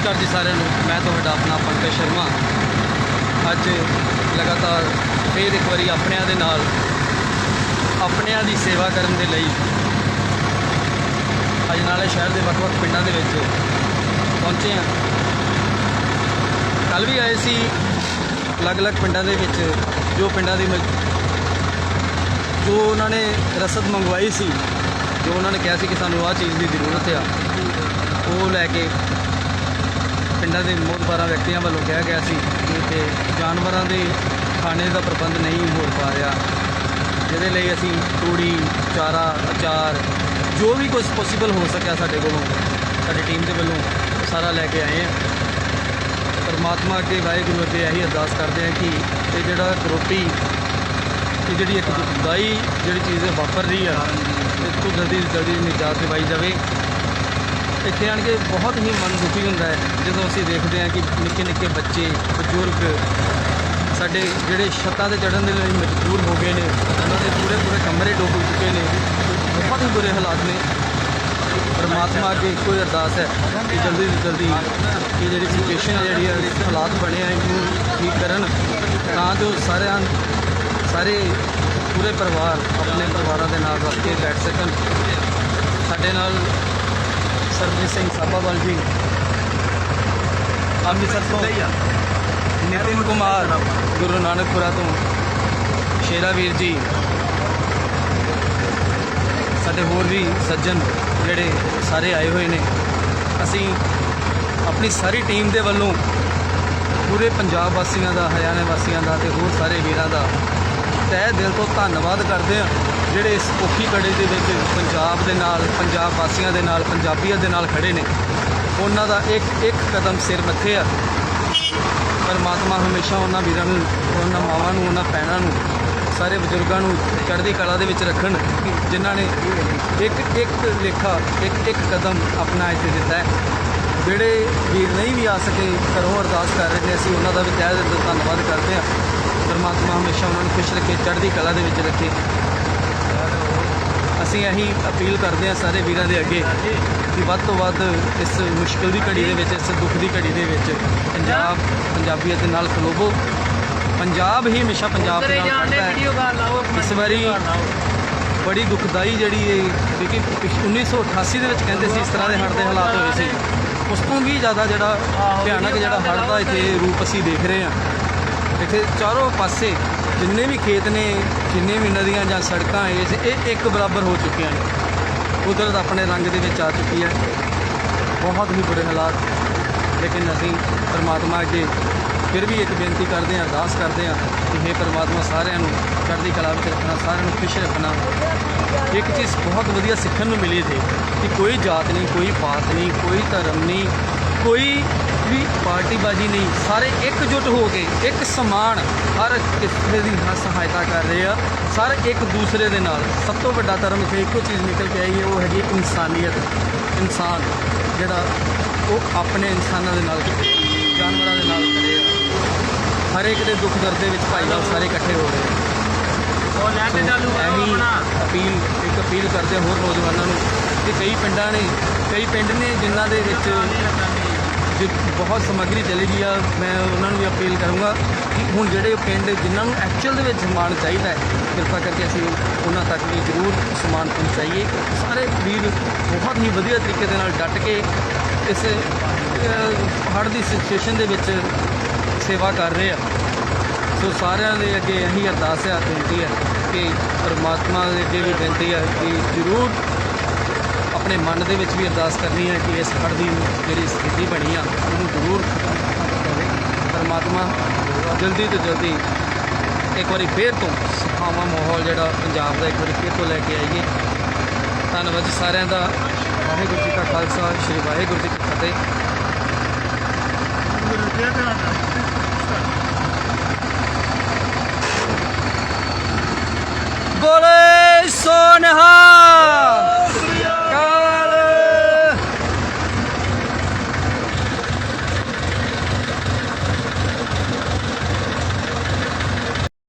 ਨਮਸਕਾਰ ਜੀ ਸਾਰਿਆਂ ਨੂੰ। ਮੈਂ ਤੁਹਾਡਾ ਆਪਣਾ ਪੰਕਜ ਸ਼ਰਮਾ। ਅੱਜ ਲਗਾਤਾਰ ਫੇਰ ਇੱਕ ਵਾਰੀ ਆਪਣਿਆਂ ਦੇ ਨਾਲ ਆਪਣਿਆਂ ਦੀ ਸੇਵਾ ਕਰਨ ਦੇ ਲਈ ਅੱਜ ਨਾਲੇ ਸ਼ਹਿਰ ਦੇ ਵੱਖ-ਵੱਖ ਪਿੰਡਾਂ ਦੇ ਵਿੱਚ ਪਹੁੰਚੇ ਹਾਂ। ਕੱਲ ਵੀ ਆਏ ਸੀ ਅਲੱਗ-ਅਲੱਗ ਪਿੰਡਾਂ ਦੇ ਵਿੱਚ, ਜੋ ਪਿੰਡਾਂ ਦੀ ਮਜ- ਜੋ ਉਹਨਾਂ ਨੇ ਰਸਦ ਮੰਗਵਾਈ ਸੀ, ਜੋ ਉਹਨਾਂ ਨੇ ਕਿਹਾ ਸੀ ਕਿ ਸਾਨੂੰ ਆਹ ਚੀਜ਼ ਦੀ ਜ਼ਰੂਰਤ ਆ, ਉਹ ਲੈ ਕੇ ਪਿੰਡਾਂ ਦੇ ਮੋਹਤਬਾਰਾਂ ਵਿਅਕਤੀਆਂ ਵੱਲੋਂ ਕਿਹਾ ਗਿਆ ਸੀ ਕਿ ਇੱਥੇ ਜਾਨਵਰਾਂ ਦੇ ਖਾਣੇ ਦਾ ਪ੍ਰਬੰਧ ਨਹੀਂ ਹੋ ਪਾ ਰਿਹਾ, ਜਿਹਦੇ ਲਈ ਅਸੀਂ ਤੂੜੀ, ਚਾਰਾ, ਅਚਾਰ, ਜੋ ਵੀ ਕੁਝ ਪੋਸੀਬਲ ਹੋ ਸਕਿਆ ਸਾਡੇ ਕੋਲੋਂ, ਸਾਡੀ ਟੀਮ ਦੇ ਵੱਲੋਂ ਸਾਰਾ ਲੈ ਕੇ ਆਏ ਹਾਂ। ਪਰਮਾਤਮਾ ਅੱਗੇ ਵਾਹਿਗੁਰੂ ਅੱਗੇ ਇਹੀ ਅਰਦਾਸ ਕਰਦੇ ਹਾਂ ਕਿ ਇਹ ਜਿਹੜਾ ਕਰੋਪੀ ਇਹ ਜਿਹੜੀ ਇੱਕ ਦੁਖਦਾਈ ਜਿਹੜੀ ਚੀਜ਼ ਵਾਪਰ ਰਹੀ ਆ ਇਸ ਤੋਂ ਜਲਦੀ ਤੋਂ ਜਲਦੀ ਨਿਜਾਤ ਦਿਵਾਈ ਜਾਵੇ। ਇੱਥੇ ਆਣ ਕੇ ਬਹੁਤ ਹੀ ਮਨ ਦੁਖੀ ਹੁੰਦਾ ਹੈ। ਜਦੋਂ ਅਸੀਂ ਦੇਖਦੇ ਹਾਂ ਕਿ ਨਿੱਕੇ ਨਿੱਕੇ ਬੱਚੇ, ਬਜ਼ੁਰਗ ਸਾਡੇ ਜਿਹੜੇ ਛੱਤਾਂ ਤੇ ਚੜ੍ਹਨ ਦੇ ਲਈ ਮਜਬੂਰ ਹੋ ਗਏ ਨੇ, ਉਹਨਾਂ ਦੇ ਪੂਰੇ ਪੂਰੇ ਕਮਰੇ ਡੁੱਬ ਚੁੱਕੇ ਨੇ। ਬਹੁਤ ਹੀ ਬੁਰੇ ਹਾਲਾਤ ਨੇ। ਪਰਮਾਤਮਾ ਅੱਗੇ ਇੱਕੋ ਹੀ ਅਰਦਾਸ ਹੈ ਕਿ ਜਲਦੀ ਤੋਂ ਜਲਦੀ ਇਹ ਜਿਹੜੀ ਸਿਚੁਏਸ਼ਨ ਹੈ, ਜਿਹੜੀ ਹੈ ਹਾਲਾਤ ਬਣੇ ਆ, ਇਹਨੂੰ ਠੀਕ ਕਰਨ। ਤਾਂ ਜੋ ਸਾਰਿਆਂ, ਸਾਰੇ ਪੂਰੇ ਪਰਿਵਾਰ ਆਪਣੇ ਪਰਿਵਾਰਾਂ ਦੇ ਨਾਲ ਰਲ ਕੇ ਬੈਠ ਸਕਣ। ਸਾਡੇ ਨਾਲ ਸਰਬਜੀਤ ਸਿੰਘ ਸਾਬਾਵਾਲ ਜੀ। ਅੰਮ੍ਰਿਤਸਰ ਤੋਂ ਨਿਤਿਨ ਕੁਮਾਰ ਗੁਰੂ ਨਾਨਕਪੁਰਾ ਤੋਂ। ਸ਼ੇਰਾ ਵੀਰ ਜੀ। ਸਾਡੇ ਹੋਰ ਵੀ ਸੱਜਣ ਜਿਹੜੇ ਸਾਰੇ ਆਏ ਹੋਏ ਨੇ। ਅਸੀਂ ਆਪਣੀ ਸਾਰੀ ਟੀਮ ਦੇ ਵੱਲੋਂ ਪੂਰੇ ਪੰਜਾਬ ਵਾਸੀਆਂ ਦਾ ਹਰਿਆਣਾ ਵਾਸੀਆਂ ਦਾ ਤੇ ਹੋਰ ਸਾਰੇ ਵੀਰਾਂ ਦਾ ਤਹਿ ਦਿਲ ਤੋਂ ਧੰਨਵਾਦ ਕਰਦੇ ਹਾਂ। ਜਿਹੜੇ ਇਸ ਔਖੀ ਘੜੀ ਦੇ ਵਿੱਚ ਪੰਜਾਬ ਦੇ ਨਾਲ, ਪੰਜਾਬ ਵਾਸੀਆਂ ਦੇ ਨਾਲ, ਪੰਜਾਬੀਆਂ ਦੇ ਨਾਲ ਖੜੇ ਨੇ, ਉਹਨਾਂ ਦਾ ਇੱਕ ਇੱਕ ਕਦਮ ਸਿਰ ਮੱਥੇ ਆ। ਪਰਮਾਤਮਾ ਹਮੇਸ਼ਾ ਉਹਨਾਂ ਵੀਰਾਂ ਨੂੰ, ਉਹਨਾਂ ਮਾਵਾਂ ਨੂੰ, ਉਹਨਾਂ ਭੈਣਾਂ ਨੂੰ, ਸਾਰੇ ਬਜ਼ੁਰਗਾਂ ਨੂੰ ਚੜ੍ਹਦੀ ਕਲਾ ਦੇ ਵਿੱਚ ਰੱਖਣ, ਜਿਨ੍ਹਾਂ ਨੇ ਇੱਕ ਇੱਕ ਲੇਖਾ, ਇੱਕ ਇੱਕ ਕਦਮ ਆਪਣਾ ਇੱਥੇ ਦਿੱਤਾ ਹੈ। ਜਿਹੜੇ ਵੀਰ ਨਹੀਂ ਵੀ ਆ ਸਕੇ, ਘਰੋਂ ਅਰਦਾਸ ਕਰ ਰਹੇ ਨੇ, ਅਸੀਂ ਉਹਨਾਂ ਦਾ ਵੀ ਤਹਿ ਦਿਲ ਤੋਂ ਧੰਨਵਾਦ ਕਰਦੇ ਹਾਂ। ਪਰਮਾਤਮਾ ਹਮੇਸ਼ਾ ਉਹਨਾਂ ਨੂੰ ਖੁਸ਼ ਰੱਖੇ, ਚੜ੍ਹਦੀ ਕਲਾ ਦੇ ਵਿੱਚ ਰੱਖੇ। ਅਸੀਂ ਇਹੀ ਅਪੀਲ ਕਰਦੇ ਹਾਂ ਸਾਰੇ ਵੀਰਾਂ ਦੇ ਅੱਗੇ ਕਿ ਵੱਧ ਤੋਂ ਵੱਧ ਇਸ ਮੁਸ਼ਕਲ ਦੀ ਘੜੀ ਦੇ ਵਿੱਚ ਇਸ ਦੁੱਖ ਦੀ ਘੜੀ ਦੇ ਵਿੱਚ ਪੰਜਾਬ ਪੰਜਾਬੀਅਤ ਦੇ ਨਾਲ ਖਲੋਵੋ। ਪੰਜਾਬ ਹੀ ਹਮੇਸ਼ਾ ਪੰਜਾਬ ਦੇ ਨਾਲ ਖੜਦਾ ਹੈ। ਇਸ ਵਾਰੀ ਬੜੀ ਦੁਖਦਾਈ ਜਿਹੜੀ ਇਹ ਕਿਉਂਕਿ ਪਿਛ- 1988 ਦੇ ਵਿੱਚ ਕਹਿੰਦੇ ਸੀ ਇਸ ਤਰ੍ਹਾਂ ਦੇ ਹੜ੍ਹ ਦੇ ਹਾਲਾਤ ਹੋਏ ਸੀ। ਉਸ ਤੋਂ ਵੀ ਜ਼ਿਆਦਾ ਜਿਹੜਾ ਭਿਆਨਕ ਜਿਹੜਾ ਹੜ੍ਹ ਦਾ ਇੱਥੇ ਰੂਪ ਅਸੀਂ ਦੇਖ ਰਹੇ ਹਾਂ। ਇੱਥੇ ਚਾਰੋਂ ਪਾਸੇ ਜਿੰਨੇ ਵੀ ਖੇਤ ਨੇ, ਜਿੰਨੇ ਵੀ ਨਦੀਆਂ ਜਾਂ ਸੜਕਾਂ ਇਸ ਇਹ ਇੱਕ ਬਰਾਬਰ ਹੋ ਚੁੱਕੀਆਂ ਨੇ। ਕੁਦਰਤ ਆਪਣੇ ਰੰਗ ਦੇ ਵਿੱਚ ਆ ਚੁੱਕੀ ਹੈ। ਬਹੁਤ ਹੀ ਬੁਰੇ ਹਾਲਾਤ। ਲੇਕਿਨ ਅਸੀਂ ਪਰਮਾਤਮਾ ਅੱਗੇ ਫਿਰ ਵੀ ਇੱਕ ਬੇਨਤੀ ਕਰਦੇ ਹਾਂ, ਅਰਦਾਸ ਕਰਦੇ ਹਾਂ ਕਿ हे ਪਰਮਾਤਮਾ, ਸਾਰਿਆਂ ਨੂੰ ਚੜ੍ਹਦੀ ਕਲਾ ਵਿੱਚ ਰੱਖਣਾ, ਸਾਰਿਆਂ ਨੂੰ ਖੁਸ਼ ਰੱਖਣਾ। ਇੱਕ ਚੀਜ਼ ਬਹੁਤ ਵਧੀਆ ਸਿੱਖਣ ਨੂੰ ਮਿਲੀ ਸੀ ਕਿ ਕੋਈ ਜਾਤ ਨਹੀਂ, ਕੋਈ ਪਾਤ ਨਹੀਂ, ਕੋਈ ਧਰਮ ਨਹੀਂ, ਕੋਈ ਵੀ ਪਾਰਟੀਬਾਜ਼ੀ ਨਹੀਂ ਸਾਰੇ ਇਕਜੁੱਟ ਹੋ ਕੇ ਇੱਕ ਸਮਾਨ ਹਰ ਕਿਸੇ ਦੀ ਹ- ਸਹਾਇਤਾ ਕਰ ਰਹੇ ਆ ਸਾਰੇ ਇੱਕ ਦੂਸਰੇ ਦੇ ਨਾਲ। ਸਭ ਤੋਂ ਵੱਡਾ ਧਰਮ ਇੱਥੇ ਇੱਕੋ ਚੀਜ਼ ਨਿਕਲ ਕੇ ਆਈ ਹੈ ਉਹ ਹੈਗੀ ਇਨਸਾਨੀਅਤ। ਇਨਸਾਨ ਜਿਹੜਾ ਉਹ ਆਪਣੇ ਇਨਸਾਨਾਂ ਦੇ ਨਾਲ ਜਾਨਵਰਾਂ ਦੇ ਨਾਲ ਆ। ਹਰ ਇੱਕ ਦੇ ਦੁੱਖ ਦਰਦ ਦੇ ਵਿੱਚ ਭਾਈਵਾਲ ਸਾਰੇ ਇਕੱਠੇ ਹੋ ਰਹੇ ਆ। ਇਹੀ ਅਪੀਲ ਇੱਕ ਅਪੀਲ ਕਰਦੇ ਹੋਰ ਨੌਜਵਾਨਾਂ ਨੂੰ ਕਿ ਕਈ ਪਿੰਡਾਂ ਨੇ ਕਈ ਪਿੰਡ ਨੇ ਜਿਨ੍ਹਾਂ ਦੇ ਵਿੱਚ ਜੇ, ਬਹੁਤ ਸਮੱਗਰੀ ਚਲੀ ਗਈ ਆ। ਮੈਂ ਉਹਨਾਂ ਨੂੰ ਵੀ ਅਪੀਲ ਕਰੂੰਗਾ ਕਿ ਹੁਣ ਜਿਹੜੇ ਪਿੰਡ ਜਿਨ੍ਹਾਂ ਨੂੰ ਐਕਚੁਅਲ ਦੇ ਵਿੱਚ ਸਮਾਨ ਚਾਹੀਦਾ ਹੈ, ਕਿਰਪਾ ਕਰਕੇ ਅਸੀਂ ਉਹਨਾਂ ਤੱਕ ਵੀ ਜ਼ਰੂਰ ਸਮਾਨ ਪਹੁੰਚਾਈਏ। ਸਾਰੇ ਵੀਰ ਬਹੁਤ ਹੀ ਵਧੀਆ ਤਰੀਕੇ ਦੇ ਨਾਲ ਡਟ ਕੇ ਇਸ ਹੜ੍ਹ ਦੀ ਸਿਚੁਏਸ਼ਨ ਦੇ ਵਿੱਚ ਸੇਵਾ ਕਰ ਰਹੇ ਆ। ਸੋ ਸਾਰਿਆਂ ਦੇ ਅੱਗੇ ਇਹੀ ਅਰਦਾਸ ਹੈ ਬੇਨਤੀ ਹੈ ਕਿ ਪਰਮਾਤਮਾ ਦੇ ਅੱਗੇ ਵੀ ਬੇਨਤੀ ਹੈ ਕਿ ਜ਼ਰੂਰ ਆਪਣੇ ਮਨ ਦੇ ਵਿੱਚ ਵੀ ਅਰਦਾਸ ਕਰਨੀ ਹੈ ਕਿ ਇਸ ਹੜ੍ਹ ਦੀ ਜਿਹੜੀ ਸਥਿਤੀ ਬਣੀ ਆ, ਉਹਨੂੰ ਜ਼ਰੂਰ ਪਰਮਾਤਮਾ ਜਲਦੀ ਤੋਂ ਜਲਦੀ ਇੱਕ ਵਾਰੀ ਫੇਰ ਤੋਂ ਸੁਖਾਵਾਂ ਮਾਹੌਲ ਜਿਹੜਾ ਪੰਜਾਬ ਦਾ ਇੱਕ ਵਾਰੀ ਫੇਰ ਤੋਂ ਲੈ ਕੇ ਆਈਏ। ਧੰਨਵਾਦ ਜੀ ਸਾਰਿਆਂ ਦਾ। ਵਾਹਿਗੁਰੂ ਜੀ ਕਾ ਖਾਲਸਾ, ਸ੍ਰੀ ਵਾਹਿਗੁਰੂ ਜੀ ਕੀ ਫਤਿਹ।